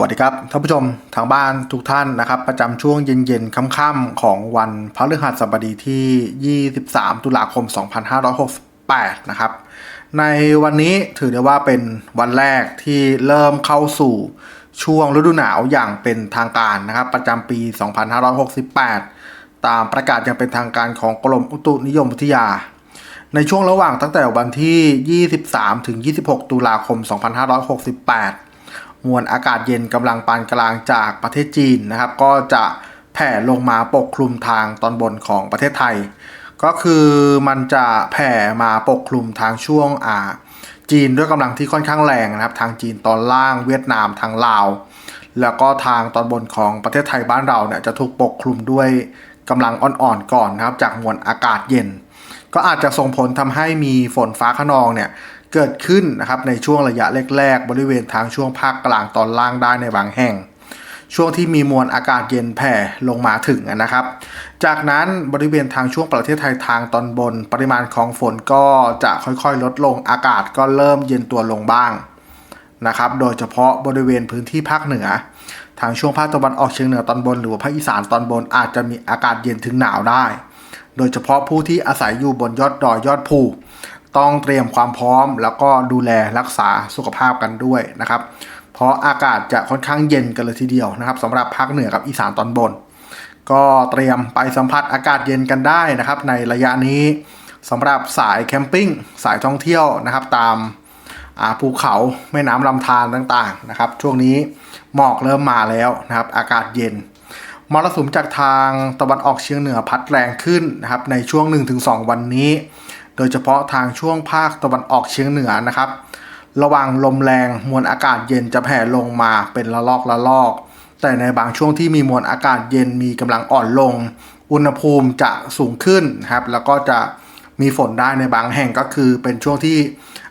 วัสดีครับท่านผู้ชมทางบ้านทุกท่านนะครับ ประจำช่วงเย็นๆค่ำๆของวันพฤหัสบดีที่ 23 ตุลาคม 2568 นะครับ ในวันนี้ถือได้ว่าเป็นวันแรกที่เริ่มเข้าสู่ช่วงฤดูหนาวอย่างเป็นทางการนะครับ ประจำปี 2568 ตามประกาศอย่างเป็นทางการของกรมอุตุนิยมวิทยา ในช่วงระหว่างตั้งแต่วันที่ 23 ถึง 26 ตุลาคม 2568 มวลอากาศเย็นกำลังปานกลางจากประเทศจีนนะครับ ก็จะแผ่ลงมาปกคลุมทางตอนบนของประเทศไทย ก็คือมันจะแผ่มาปกคลุมทางช่วงอ่าจีนด้วยกำลังที่ค่อนข้างแรงนะครับ ทางจีนตอนล่างเวียดนามทางลาว แล้วก็ทางตอนบนของประเทศไทยบ้านเราเนี่ยจะถูกปกคลุมด้วยกำลังอ่อนๆก่อนนะครับ จากมวลอากาศเย็น ก็อาจจะส่งผลทำให้มีฝนฟ้าขนองเนี่ย เกิดขึ้นนะครับในช่วงระยะแรกๆ บริเวณทางช่วงภาคกลางตอนล่างได้ในบางแห่ง ช่วงที่มีมวลอากาศเย็นแผ่ลงมาถึงนะครับ จากนั้นบริเวณทางช่วงประเทศไทยทางตอนบน ปริมาณของฝนก็จะค่อยๆ ลดลงอากาศก็เริ่มเย็นตัวลงบ้างนะครับ โดยเฉพาะบริเวณพื้นที่ภาคเหนือ ทางช่วงภาคตะวันออกเฉียงเหนือตอนบน หรือว่าภาคอีสานตอนบนอาจจะมีอากาศเย็นถึงหนาวได้ โดยเฉพาะผู้ที่อาศัยอยู่บนยอดดอยยอดภู ต้องเตรียมความพร้อม แล้วก็ดูแลรักษาสุขภาพกันด้วยนะครับ เพราะอากาศจะค่อนข้างเย็นกันเลยทีเดียวนะครับสำหรับภาคเหนือกับอีสานตอนบน ก็เตรียมไปสัมผัสอากาศเย็นกันได้นะครับ ในระยะนี้สำหรับสายแคมปิ้งสายท่องเที่ยวนะครับ ตามภูเขาแม่น้ำลำธารต่างๆนะครับ ช่วงนี้หมอกเริ่มมาแล้วนะครับ อากาศเย็นมรสุมจากทางตะวันออกเฉียงเหนือพัดแรงขึ้นนะครับ ในช่วง 1-2 วันนี้ โดยเฉพาะทางช่วงภาคตะวันออกเฉียงเหนือนะครับ ระวังลมแรงมวลอากาศเย็นจะแผ่ลงมาเป็นละลอกละลอก แต่ในบางช่วงที่มีมวลอากาศเย็นมีกำลังอ่อนลง อุณหภูมิจะสูงขึ้นนะครับ แล้วก็จะมีฝนได้ในบางแห่งก็คือเป็นช่วงที่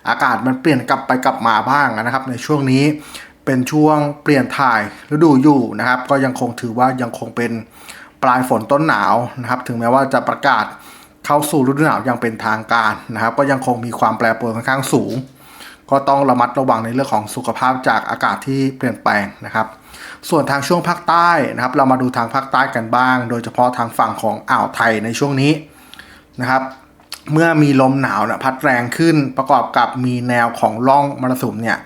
อากาศมันเปลี่ยนกลับไปกลับมาบ้างนะครับ ในช่วงนี้เป็นช่วงเปลี่ยนถ่ายฤดูอยู่นะครับ ก็ยังคงถือว่ายังคงเป็นปลายฝนต้นหนาวนะครับ ถึงแม้ว่าจะประกาศ เข้าสู่ฤดูหนาวอย่างเป็นทางการนะครับ ก็ยังคงมีความแปรปรวนค่อนข้างสูง ก็ต้องระมัดระวังในเรื่องของสุขภาพจากอากาศที่เปลี่ยนแปลงนะครับ ส่วนทางช่วงภาคใต้นะครับ เรามาดูทางภาคใต้กันบ้าง โดยเฉพาะทางฝั่งของอ่าวไทยในช่วงนี้นะครับ เมื่อมีลมหนาวนะพัดแรงขึ้นประกอบกับมีแนวของร่องมรสุมเนี่ย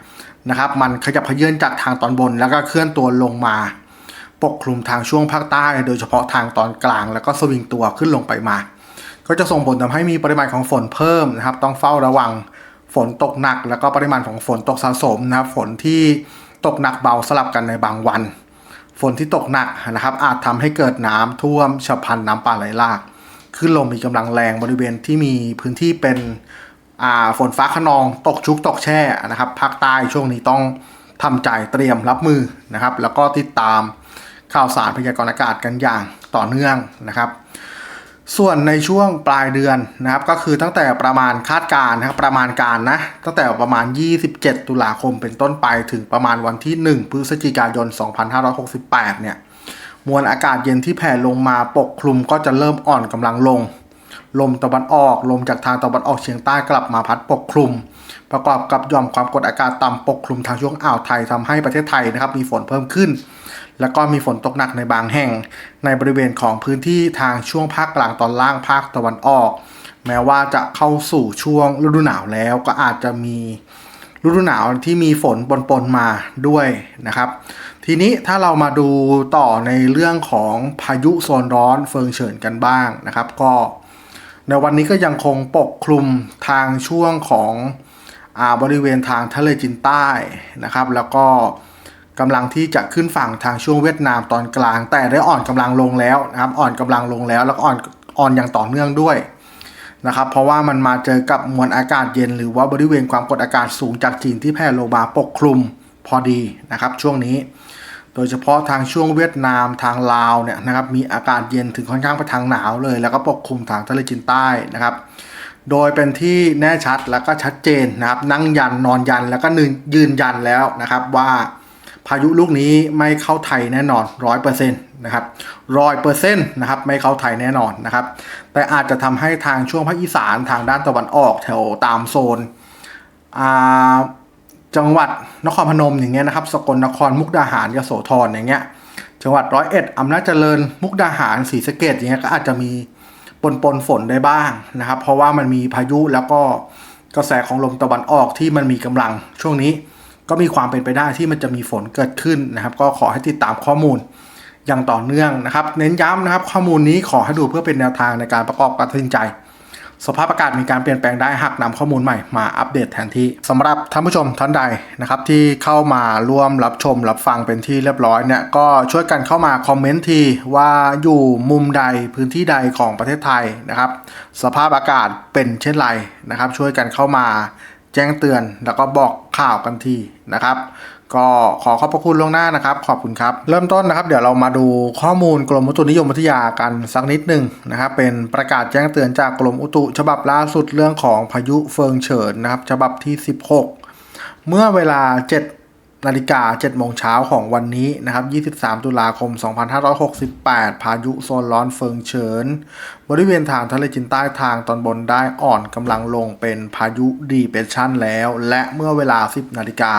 นะครับ มันขยับเขยื่นจากทางตอนบนแล้วก็เคลื่อนตัวลงมา ปกคลุมทางช่วงภาคใต้ โดยเฉพาะทางตอนกลาง แล้วก็สวิงตัวขึ้นลงไปมา ก็จะส่งผลทำให้มีปริมาณของฝนเพิ่มนะครับ ต้องเฝ้าระวังฝนตกหนัก แล้วก็ปริมาณของฝนตกสะสมนะครับ ฝนที่ตกหนักเบาสลับกันในบางวัน ฝนที่ตกหนักนะครับ อาจทำให้เกิดน้ำท่วมฉับพลันน้ำป่าไหลหลากขึ้นลมมีกำลังแรงบริเวณที่มีพื้นที่เป็นฝนฟ้าขนองตกชุกตกแช่นะครับภาคใต้ช่วงนี้ต้องทำใจเตรียมรับมือนะครับ แล้วก็ติดตามข่าวสารพยากรณ์อากาศกันอย่างต่อเนื่องนะครับ ส่วนในช่วงปลายเดือนนะครับก็คือตั้งแต่ประมาณคาดการณ์นะครับประมาณการนะตั้งแต่ประมาณ 27 ตุลาคมเป็นต้นไปถึงประมาณวันที่ 1 พฤศจิกายน 2568 เนี่ยมวลอากาศเย็นที่แผ่ลงมาปกคลุมก็จะเริ่มอ่อนกำลังลง ลมตะวันออกลมจากทางตะวันออกเฉียงใต้กลับมาพัดปกคลุม ประกอบกับหย่อมความกดอากาศต่ำปกคลุมทางช่วงอ่าวไทยทำให้ประเทศไทยนะครับมีฝนเพิ่มขึ้น แล้วก็มีฝนตกหนักในบางแห่ง ในบริเวณของพื้นที่ทางช่วงภาคกลางตอนล่างภาคตะวันออก แม้ว่าจะเข้าสู่ช่วงฤดูหนาวแล้วก็อาจจะมีฤดูหนาวที่มีฝนปนๆมาด้วยนะครับ ทีนี้ถ้าเรามาดูต่อในเรื่องของพายุโซนร้อนเฟิงเฉินกันบ้างนะครับ ก็ในวันนี้ก็ยังคงปกคลุมทางช่วงของ บริเวณทางทะเลจีนใต้นะครับ แล้วก็กำลังที่จะขึ้นฝั่งทางช่วงเวียดนามตอนกลาง แต่ได้อ่อนกำลังลงแล้วนะครับ อ่อนกำลังลงแล้ว แล้วก็อ่อนอ่อนอย่างต่อเนื่องด้วยนะครับ เพราะว่ามันมาเจอกับมวลอากาศเย็น หรือว่าบริเวณความกดอากาศสูงจากจีนที่แผ่ลงมาปกคลุมพอดีนะครับ ช่วงนี้ โดยเฉพาะทางช่วงเวียดนามทางลาวเนี่ยนะครับ มีอากาศเย็นถึงค่อนข้างไปทางหนาวเลย แล้วก็ปกคลุมทางทะเลจีนใต้นะครับ โดยเป็นที่แน่ชัดแล้วก็ชัดเจนนะครับ นั่งยันนอนยันแล้วก็ยืนยันแล้วนะครับว่าพายุลูกนี้ไม่เข้าไทยแน่นอนร้อยเปอร์เซ็นต์นะครับร้อยเปอร์เซ็นต์นะครับไม่เข้าไทยแน่นอนนะครับ แต่อาจจะทำให้ทางช่วงภาคอีสานทางด้านตะวันออกแถวตามโซนจังหวัดนครพนมอย่างเงี้ยนะครับ สกลนครมุกดาหารยโสธรอย่างเงี้ยจังหวัดร้อยเอ็ดอำนาจเจริญมุกดาหารศรีสะเกดอย่างเงี้ยก็อาจจะมี ปนปนฝนได้บ้างนะครับ เพราะว่ามันมีพายุแล้วก็กระแสของลมตะวันออกที่มันมีกำลังช่วงนี้ก็มีความเป็นไปได้ที่มันจะมีฝนเกิดขึ้นนะครับ ก็ขอให้ติดตามข้อมูลอย่างต่อเนื่องนะครับ เน้นย้ำนะครับ ข้อมูลนี้ขอให้ดูเพื่อเป็นแนวทางในการประกอบการตัดสินใจ สภาพอากาศมีการเปลี่ยนแปลงได้หากนำข้อมูลใหม่มาอัปเดตแทนที่สำหรับท่านผู้ชมท่านใดนะครับที่เข้ามาร่วมรับชมรับฟังเป็นที่เรียบร้อยเนี่ยก็ช่วยกันเข้ามาคอมเมนต์ทีว่าอยู่มุมใดพื้นที่ใดของประเทศไทยนะครับ สภาพอากาศเป็นเช่นไรนะครับ ช่วยกันเข้ามาแจ้งเตือนแล้วก็บอกข่าวกันทีนะครับ ก็ขอขอบพระคุณล่วงหน้านะครับ ขอบคุณครับ เริ่มต้นนะครับ เดี๋ยวเรามาดูข้อมูลกรมอุตุนิยมวิทยากันสักนิดหนึ่งนะครับ เป็นประกาศแจ้งเตือนจากกรมอุตุ ฉบับล่าสุดเรื่องของพายุเฟิงเฉินนะครับ ฉบับที่ 16 เมื่อเวลา 7นาฬิกา7โมงเช้าของวันนี้นะครับ 23 ตุลาคม 2568 พายุโซนร้อนเฟิงเฉิน บริเวณทางทะเลจีนใต้ทางตอนบนได้อ่อนกำลังลงเป็นพายุดีเปรสชันแล้ว และเมื่อเวลา 10นาฬิกา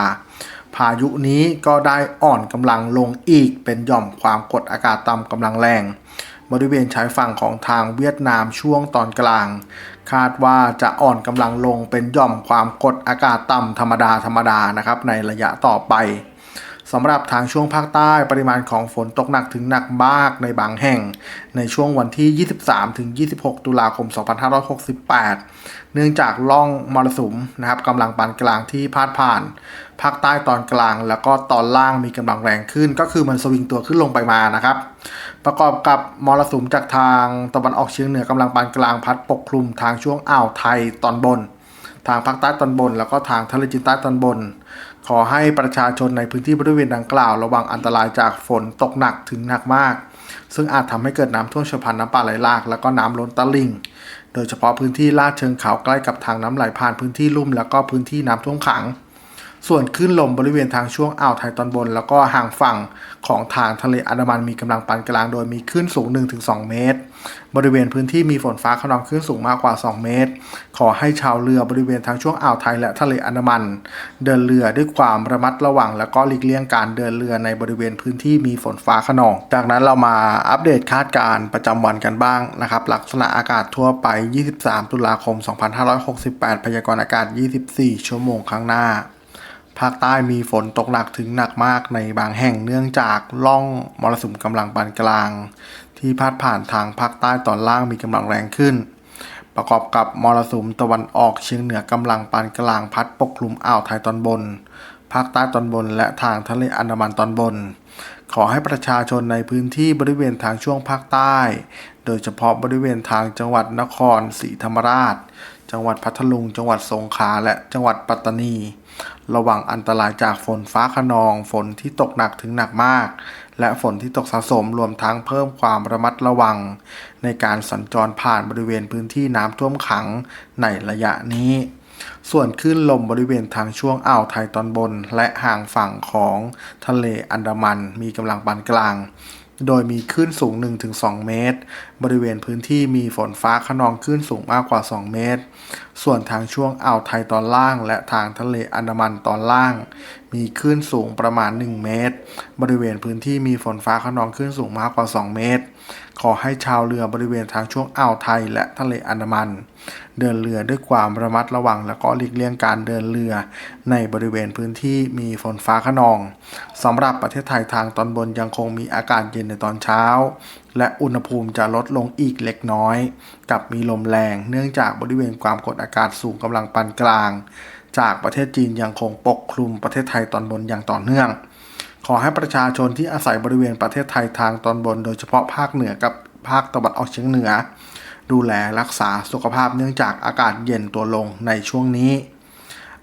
พายุนี้ก็ได้อ่อนกำลังลงอีกเป็นหย่อมความกดอากาศต่ำกำลังแรง บริเวณชายฝั่งของทางเวียดนามช่วงตอนกลาง คาดว่าจะอ่อนกำลังลงเป็นหย่อมความกดอากาศต่ำธรรมดาธรรมดานะครับในระยะต่อไปสำหรับทางช่วงภาคใต้ปริมาณของฝนตกหนักถึงหนักมากในบางแห่ง ในช่วงวันที่ 23 ถึง 26 ตุลาคม 2568 เนื่องจากล่องมรสุมนะครับกำลังปานกลางที่พาดผ่าน ภาคใต้ตอนกลาง แล้วก็ตอนล่างมีกำลังแรงขึ้น ก็คือมันสวิงตัวขึ้นลงไปมานะครับ ประกอบกับมรสุมจากทางตะวันออกเฉียงเหนือกำลังปานกลางพัดปกคลุมทางช่วงอ่าวไทยตอนบน ทางภาคใต้ตอนบน แล้วก็ทางทะเลจีนใต้ตอนบน ขอให้ประชาชนในพื้นที่บริเวณดังกล่าว ระวังอันตรายจากฝนตกหนักถึงหนักมาก ซึ่งอาจทำให้เกิดน้ำท่วมฉับพลันน้ำป่าไหลหลาก แล้วก็น้ำล้นตลิ่งโดยเฉพาะพื้นที่ลาดเชิงเขาใกล้กับทางน้ำไหลผ่านพื้นที่ลุ่ม แล้วก็พื้นที่น้ำท่วมขัง ส่วนคลื่นลมบริเวณทางช่วงอ่าวไทยตอนบน แล้วก็ห่างฝั่งของทางทะเลอันดามันมีกำลังปานกลางโดยมีคลื่นสูง 1-2 เมตร บริเวณพื้นที่มีฝนฟ้าขนองคลื่นสูงมากกว่า 2 เมตร ขอให้ชาวเรือบริเวณทางช่วงอ่าวไทยและทะเลอันดามัน เดินเรือด้วยความระมัดระวัง และก็หลีกเลี่ยงการเดินเรือในบริเวณพื้นที่มีฝนฟ้าขนอง จากนั้นเรามาอัปเดตคาดการณ์ประจำวันกันบ้างนะครับ ลักษณะอากาศทั่วไป 23 ตุลาคม 2568 พยากรณ์อากาศ 24 ชั่วโมงข้างหน้า ภาคใต้มีฝนตกหนักถึงหนักมากในบางแห่งเนื่องจากล่องมรสุมกำลังปานกลาง ที่พาดผ่านทางภาคใต้ตอนล่างมีกำลังแรงขึ้น ประกอบกับมรสุมตะวันออกเฉียงเหนือกำลังปานกลางพัดปกคลุมอ่าวไทยตอนบน ภาคใต้ตอนบนและทางทะเลอันดามันตอนบน ขอให้ประชาชนในพื้นที่บริเวณทางช่วงภาคใต้ โดยเฉพาะบริเวณทางจังหวัดนครศรีธรรมราช จังหวัดพัทลุง จังหวัดสงขลาและจังหวัดปัตตานี ระวังอันตรายจากฝนฟ้าขนอง ฝนที่ตกหนักถึงหนักมาก และฝนที่ตกสะสมรวมทั้งเพิ่มความระมัดระวัง ในการสัญจรผ่านบริเวณพื้นที่น้ำท่วมขังในระยะนี้ ส่วนคลื่นลมบริเวณทางช่วงอ่าวไทยตอนบน และห่างฝั่งของทะเลอันดามันมีกำลังปานกลาง โดยมีคลื่นสูง 1-2 เมตร บริเวณพื้นที่มีฝนฟ้าขนองคลื่นสูงมากกว่า 2 เมตร ส่วนทางช่วงอ่าวไทยตอนล่าง และทางทะเลอันดามันตอนล่าง มีคลื่นสูงประมาณ 1 เมตร บริเวณพื้นที่มีฝนฟ้าขนองคลื่นสูงมากกว่า 2 เมตร ขอให้ชาวเรือบริเวณทางช่วงอ่าวไทยและทะเลอันดามัน เดินเรือด้วยความระมัดระวัง และก็หลีกเลี่ยงการเดินเรือ ในบริเวณพื้นที่มีฝนฟ้าขนองสำหรับประเทศไทยทางตอนบนยังคงมีอากาศเย็นในตอนเช้า และอุณหภูมิจะลดลงอีกเล็กน้อย กับมีลมแรงเนื่องจากบริเวณความกดอากาศสูงกำลังปานกลาง จากประเทศจีนยังคงปกคลุมประเทศไทยตอนบนอย่างต่อเนื่อง ขอให้ประชาชนที่อาศัยบริเวณประเทศไทยทางตอนบน โดยเฉพาะภาคเหนือกับภาคตะวันออกเฉียงเหนือ ดูแลรักษาสุขภาพเนื่องจากอากาศเย็นตัวลงในช่วงนี้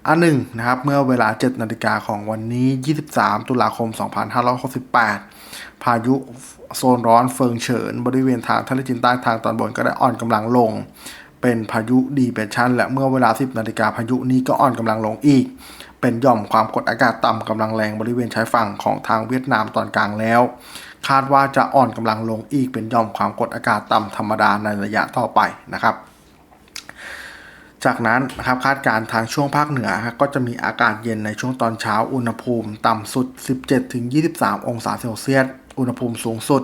อันหนึ่งนะครับเมื่อเวลา 7 นาฬิกาของวันนี้ 23 ตุลาคม 2568 พายุโซนร้อนเฟิงเฉิน บริเวณทางทะเลจีนใต้ทางตอนบนก็ได้อ่อนกำลังลง เป็นพายุดีเปรสชันและเมื่อเวลา 10 นาฬิกาพายุนี้ก็อ่อนกำลังลงอีก เป็นย่อมความกดอากาศต่ำกำลังแรงบริเวณชายฝั่งของทางเวียดนามตอนกลางแล้ว คาดว่าจะอ่อนกำลังลงอีกเป็นย่อมความกดอากาศต่ำธรรมดาในระยะต่อไปนะครับ จากนั้นนะครับคาดการณ์ทางช่วงภาคเหนือก็จะมีอากาศเย็นในช่วงตอนเช้าอุณหภูมิต่ำสุด 17-23 องศาเซลเซียสอุณหภูมิสูงสุด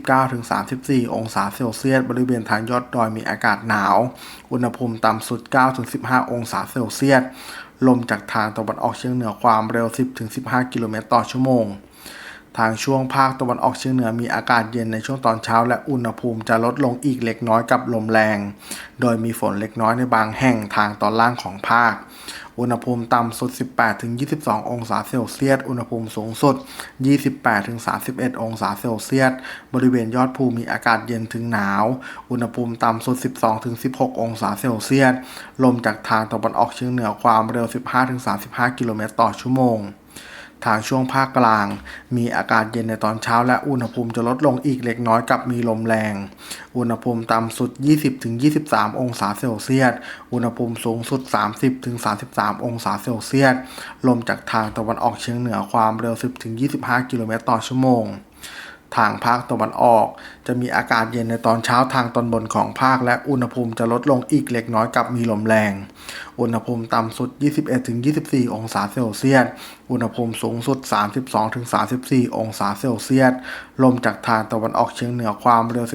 29-34 องศาเซลเซียส บริเวณทางยอดดอยมีอากาศหนาว อุณหภูมิต่ำสุด 9-15 องศาเซลเซียส ลมจากทางตะวันออกเฉียงเหนือความเร็ว 10-15 กิโลเมตรต่อชั่วโมง ทางช่วงภาคตะวันออกเฉียงเหนือมีอากาศเย็นในช่วงตอนเช้า และอุณหภูมิจะลดลงอีกเล็กน้อยกับลมแรง โดยมีฝนเล็กน้อยในบางแห่งทางตอนล่างของภาค อุณหภูมิต่ำสุด 18-22 องศาเซลเซียส อุณหภูมิสูงสุด 28-31 องศาเซลเซียส บริเวณยอดภูมีอากาศเย็นถึงหนาว อุณหภูมิต่ำสุด 12-16 องศาเซลเซียส ลมจากทางตะวันออกเฉียงเหนือความเร็ว 15-35 กิโลเมตรต่อชั่วโมง ทางช่วงภาคกลาง มีอากาศเย็นในตอนเช้าและอุณหภูมิจะลดลงอีกเล็กน้อยกับมีลมแรง อุณหภูมิต่ำสุด 20-23 องศาเซลเซียส อุณหภูมิสูงสุด 30-33 องศาเซลเซียส ลมจากทางตะวันออกเฉียงเหนือความเร็ว 10-25 กิโลเมตรต่อชั่วโมง ทางภาคตะวันออก จะมีอากาศเย็นในตอนเช้าทางตอนบนของภาค และอุณหภูมิจะลดลงอีกเล็กน้อยกับมีลมแรง อุณหภูมิต่ำสุด 21-24 องศาเซลเซียส อุณหภูมิสูงสุด 32-34 องศาเซลเซียส ลมจากทางตะวันออกเฉียงเหนือความเร็ว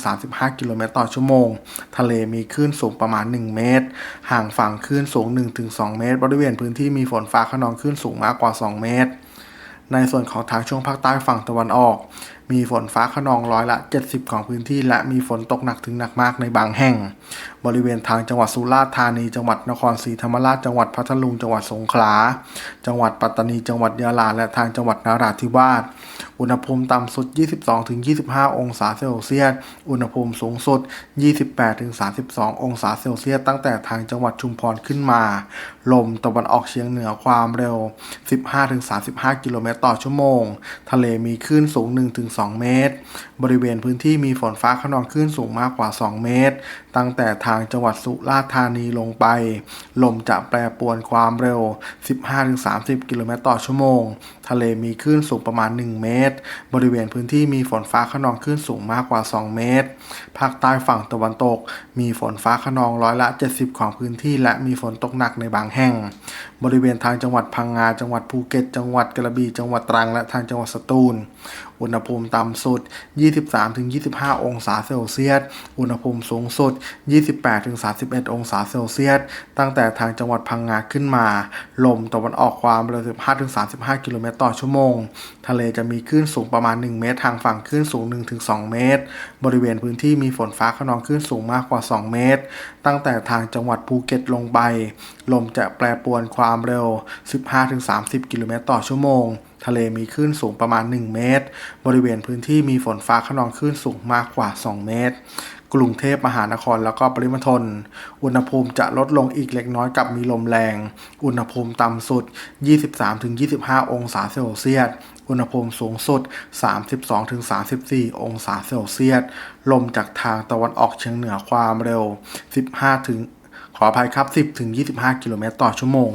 15-35 กิโลเมตรต่อชั่วโมง ทะเลมีคลื่นสูงประมาณ 1 เมตร ห่างฝั่งคลื่นสูง 1-2 เมตร บริเวณพื้นที่มีฝนฟ้าขนองคลื่นสูงมากกว่า 2 เมตร ในส่วนของทางช่วงภาคใต้ฝั่งตะวันออก มีฝนฟ้าขนองร้อยละ 70 ของพื้นที่ และมีฝนตกหนักถึงหนักมากในบางแห่ง บริเวณทางจังหวัดสุราษฎร์ธานี จังหวัดนครศรีธรรมราช จังหวัดพัทลุง จังหวัดสงขลา จังหวัดปัตตานี จังหวัดยะลา และทางจังหวัดนราธิวาส อุณหภูมิต่ำสุด 22-25 องศาเซลเซียส อุณหภูมิสูงสุด 28-32 องศาเซลเซียส ตั้งแต่ทางจังหวัดชุมพรขึ้นมา ลมตะวันออกเฉียงเหนือความเร็ว 15-35 กิโลเมตรต่อชั่วโมง ทะเลมีคลื่นสูง 1-2 เมตร บริเวณพื้นที่มีฝนฟ้าขนองคลื่นสูงมากกว่า 2 เมตรตั้งแต่ทางจังหวัดสุราษฎร์ธานีลงไป ลมจะแปรปรวนความเร็ว 15-30 กิโลเมตรต่อชั่วโมง ทะเลมีคลื่นสูงประมาณ 1 เมตร บริเวณพื้นที่มีฝนฟ้าขนองคลื่นสูงมากกว่า 2 เมตร ภาคใต้ฝั่งตะวันตก มีฝนฟ้าขนองร้อยละ 70 ของพื้นที่ และมีฝนตกหนักในบางแห่ง บริเวณทางจังหวัดพังงา จังหวัดภูเก็ต จังหวัดกระบี่ จังหวัดตรัง และทางจังหวัดสตูล อุณหภูมิต่ำสุด 23-25 องศาเซลเซียส อุณหภูมิสูงสุด 28-31 องศาเซลเซียส ตั้งแต่ทางจังหวัดพังงาขึ้นมา ลมตะวันออกความเร็ว15-35 กิโลเมตรต่อชั่วโมง ทะเลจะมีคลื่นสูงประมาณ 1 เมตร ทางฝั่งคลื่นสูง 1-2 เมตร บริเวณพื้นที่มีฝนฟ้าขนองคลื่นสูงมากกว่า 2 เมตร ตั้งแต่ทางจังหวัดภูเก็ตลงไป ลมจะแปรปรวนความเร็ว 15-30 กิโลเมตรต่อชั่วโมงทะเลมีคลื่นสูงประมาณ 1 เมตร บริเวณพื้นที่มีฝนฟ้าขนองคลื่นสูงมากกว่า 2 เมตร กรุงเทพมหานครแล้วก็ปริมณฑล อุณหภูมิจะลดลงอีกเล็กน้อยกับมีลมแรง อุณหภูมิต่ำสุด 23-25 องศาเซลเซียส อุณหภูมิสูงสุด 32-34 องศาเซลเซียส ลมจากทางตะวันออกเฉียงเหนือความเร็ว 15 ถึง ขออภัยครับ 10-25 กิโลเมตรต่อชั่วโมง